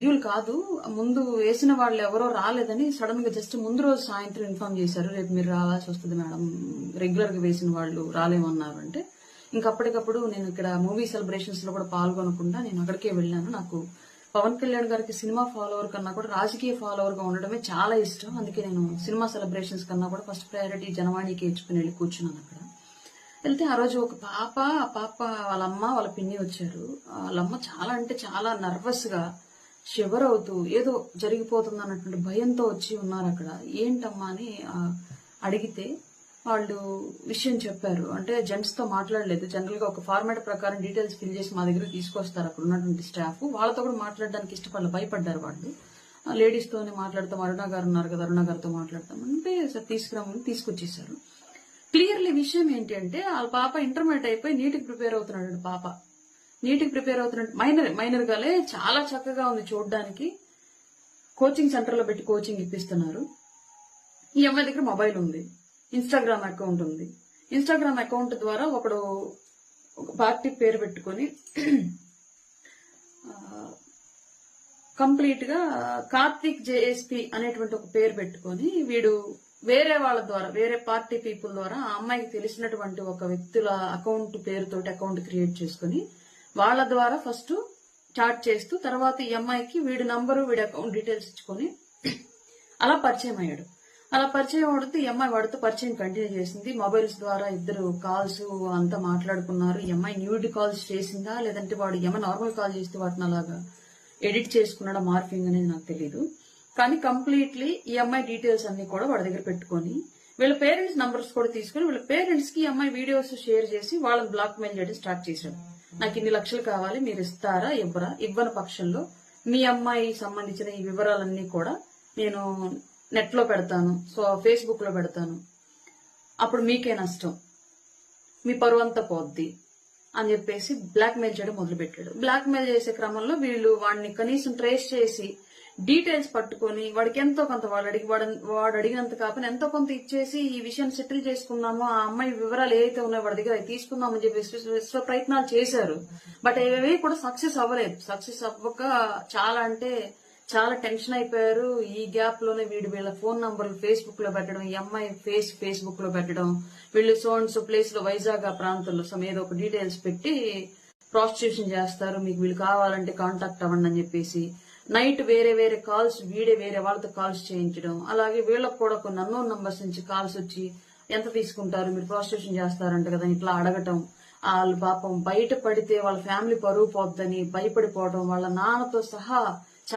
Schedule కాదు ముందు వేసిన వాళ్ళు ఎవరో రాలేదని సడన్గా జస్ట్ ముందు రోజు సాయంత్రం ఇన్ఫార్మ్ చేశారు. రేపు మీరు రావాల్సి వస్తుంది మేడం. రెగ్యులర్గా వేసిన వాళ్ళు రాలేమన్నారు అంటే ఇంకా అప్పటికప్పుడు నేను ఇక్కడ మూవీ సెలబ్రేషన్స్లో కూడా పాల్గొనకుండా నేను అక్కడికే వెళ్ళాను. నాకు పవన్ కళ్యాణ్ గారికి సినిమా ఫాలోవర్ కన్నా కూడా రాజకీయ ఫాలోవర్గా ఉండడమే చాలా ఇష్టం. అందుకే నేను సినిమా సెలబ్రేషన్స్ కన్నా కూడా ఫస్ట్ ప్రయారిటీ జనవాణికి ఇచ్చుకుని వెళ్ళి కూర్చున్నాను అక్కడ. వెళ్తే ఆ రోజు ఒక పాప ఆ పాప వాళ్ళ అమ్మ వాళ్ళ పిన్ని వచ్చారు. వాళ్ళమ్మ చాలా అంటే చాలా నర్వస్గా షివర్ అవుతూ ఏదో జరిగిపోతుంది అన్నటువంటి భయంతో వచ్చి ఉన్నారు అక్కడ ఏంటమ్మా అని అడిగితే వాళ్ళు విషయం చెప్పారు. అంటే జెంట్స్తో మాట్లాడలేదు. జనరల్గా ఒక ఫార్మాట్ ప్రకారం డీటెయిల్స్ ఫిల్ చేసి మా దగ్గర తీసుకొస్తారు అక్కడ ఉన్నటువంటి స్టాఫ్. వాళ్ళతో కూడా మాట్లాడడానికి ఇష్టపడలేదు భయపడ్డారు వాళ్ళు. లేడీస్ తోనే మాట్లాడతాం అరుణ గారు ఉన్నారు కదా అరుణ గారితో మాట్లాడతాం అంటే సార్ తీసుకురామని తీసుకొచ్చేసారు క్లియర్లీ విషయం ఏంటి అంటే వాళ్ళ పాప ఇంటర్మీడియట్ అయిపోయి నీటికి ప్రిపేర్ అవుతున్నాడు పాప. నీటికి ప్రిపేర్ అవుతున్నట్టు మైనర్ మైనర్ గాలే చాలా చక్కగా ఉంది చూడడానికి. కోచింగ్ సెంటర్లో పెట్టి కోచింగ్ ఇప్పిస్తున్నారు. ఈ అమ్మాయి దగ్గర మొబైల్ ఉంది. ఇన్స్టాగ్రామ్ అకౌంట్ ఉంది. ఇన్స్టాగ్రామ్ అకౌంట్ ద్వారా ఒకడు ఒక పార్టీ పేరు పెట్టుకొని కంప్లీట్గా కార్తిక్ జేఎస్పి అనేటువంటి ఒక పేరు పెట్టుకొని వీడు వేరే వాళ్ళ ద్వారా వేరే పార్టీ పీపుల్ ద్వారా ఆ అమ్మాయికి తెలిసినటువంటి ఒక వ్యక్తుల అకౌంట్ పేరుతోటి అకౌంట్ క్రియేట్ చేసుకుని వాళ్ళ ద్వారా ఫస్ట్ చాట్ చేస్తూ తర్వాత ఈ అమ్మాయికి వీడి నంబరు వీడి అకౌంట్ డీటెయిల్స్ ఇచ్చుకొని అలా పరిచయం అయ్యాడు. అలా పరిచయం అవుతూ ఈ అమ్మాయి వాడితో పరిచయం కంటిన్యూ చేసింది. మొబైల్స్ ద్వారా ఇద్దరు కాల్స్ అంతా మాట్లాడుకున్నారు. ఈ అమ్మాయి న్యూడ్ కాల్స్ చేసిందా లేదంటే వాడు ఈ నార్మల్ కాల్ చేస్తే వాటిని అలాగా ఎడిట్ చేసుకున్నాడా మార్ఫింగ్ అనేది నాకు తెలియదు కానీ కంప్లీట్లీ ఈ అమ్మాయి డీటెయిల్స్ అన్ని కూడా వాడి దగ్గర పెట్టుకొని వీళ్ళ పేరెంట్స్ నంబర్స్ కూడా తీసుకుని వీళ్ళ పేరెంట్స్కి ఈ అమ్మాయి వీడియోస్ షేర్ చేసి వాళ్ళని బ్లాక్ మెయిల్ చేయడం స్టార్ట్ చేశాడు. నాకు ఇన్ని లక్షలు కావాలి మీరు ఇస్తారా? ఇవ్వరా? ఇవ్వని పక్షంలో మీ అమ్మాయి సంబంధించిన ఈ వివరాలన్నీ కూడా నేను నెట్లో పెడతాను సో ఫేస్బుక్లో పెడతాను. అప్పుడు మీకే నష్టం. మీ పరువంతా పోద్ది అని చెప్పేసి బ్లాక్మెయిల్ చేయడం మొదలుపెట్టాడు. బ్లాక్మెయిల్ చేసే క్రమంలో వీళ్ళు వాడిని కనీసం ట్రేస్ చేసి డీటెయిల్స్ పట్టుకొని వాడికి ఎంతో కొంత వాడు అడిగి వాడు వాడు అడిగినంత కాకపోయినా ఎంతో కొంత ఇచ్చేసి ఈ విషయం సెటిల్ చేసుకుందాము ఆ అమ్మాయి వివరాలు ఏవైతే ఉన్నాయో వాడి దగ్గర తీసుకుందామని చెప్పేసి విశ్వ ప్రయత్నాలు చేశారు. బట్ ఏవేవి కూడా సక్సెస్ అవ్వలేదు. సక్సెస్ అవ్వక చాలా అంటే చాలా టెన్షన్ అయిపోయారు. ఈ గ్యాప్లోనే వీడు వీళ్ళ ఫోన్ నంబర్లు ఫేస్బుక్లో పెట్టడం ఈ అమ్మాయి ఫేస్ ఫేస్బుక్లో పెట్టడం వీళ్ళు సో అండ్ సో ప్లేస్లో వైజాగ్ ఆ ప్రాంతంలో సమ్ ఏదో ఒక డీటెయిల్స్ పెట్టి ప్రాస్టిట్యూషన్ చేస్తారు. మీకు వీళ్ళు కావాలంటే కాంటాక్ట్ అవ్వండి అని చెప్పేసి నైట్ వేరే వేరే కాల్స్ వీడే వేరే వాళ్ళతో కాల్స్ చేయించడం అలాగే వీళ్ళకు కూడా కొన్ని అన్నోన్ నంబర్స్ నుంచి కాల్స్ వచ్చి ఎంత తీసుకుంటారు మీరు ప్రాస్టిట్యూషన్ చేస్తారంట కదా ఇట్లా అడగటం వాళ్ళు పాపం బయట పడితే వాళ్ళ ఫ్యామిలీ పరువు పోద్దని భయపడిపోవడం వాళ్ళ నాన్నతో సహా